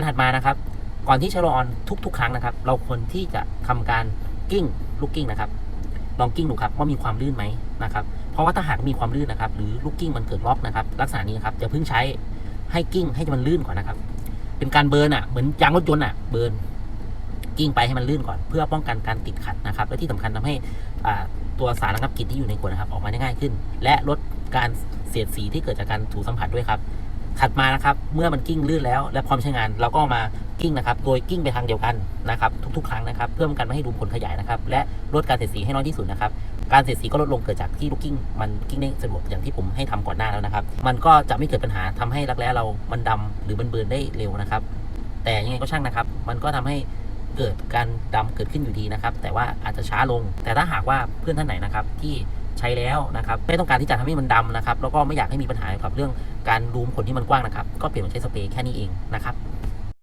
อันถัดมานะครับ ก่อนที่จะลออนทุก ๆ ครั้งนะครับ เราควรที่จะทำการกิ้งลูกกิ้งนะครับลองกิ้งดูครับว่ามีความลื่นไหมนะครับ เพราะว่าถ้าหากมีความลื่นนะครับ หรือลูกกิ้งมันเกิดล็อกนะครับ ลักษณะนี้นะครับจะเพิ่งใช้ให้กิ้งให้มันลื่นก่อนนะครับ เป็นการเบิร์นอะเหมือนยางรถยนต์อะเบิร์นกิ้งไปให้มันลื่นก่อน เพื่อป้องกันการติดขัดนะครับ และที่สำคัญทำให้ตัวสารระงับกลิ่นที่อยู่ในขวดนะครับ ออกมาได้ง่ายขึ้น และลดการเสียดสีที่เกิดจากการถูสัมผัสด้วยครับ ถัดมานะครับ เมื่อมันกิ้งลื่นแล้ว และพร้อมใช้งานเราก็มากิ้งนะครับ โดยกิ้งไปทางเดียวกันนะครับทุก ๆ ครั้งนะครับ เพื่อกันไม่ให้รูมขนขยายนะครับ และลดการเสียดสีให้น้อยที่สุดนะครับ การเสียดสีก็ลดลงเกิดจากที่ลูกกิ้ง มันกิ้งได้สะดวกอย่างที่ผมให้ทำก่อนหน้าแล้วนะครับ มันก็จะไม่เกิดปัญหาทำให้รักแร้เรา มันดำหรือมันเบิร์นได้เร็วนะครับ แต่ยังไงก็ช่างนะครับ มันก็ทำให้เกิดการดำเกิดขึ้นอยู่ดีนะครับ แต่ว่าอาจจะช้าลง แต่ถ้าหากว่าเพื่อนท่านไหนนะครับที่ใช้แล้วนะครับไม่ต้องการที่จะทำให้มันดำนะครับแล้วก็ไม่อยากให้มีปัญหากับเรื่อง การรูมขนที่มันกว้างนะครับ ก็เปลี่ยนมาใช้สเปรย์แค่นี้เองนะครับ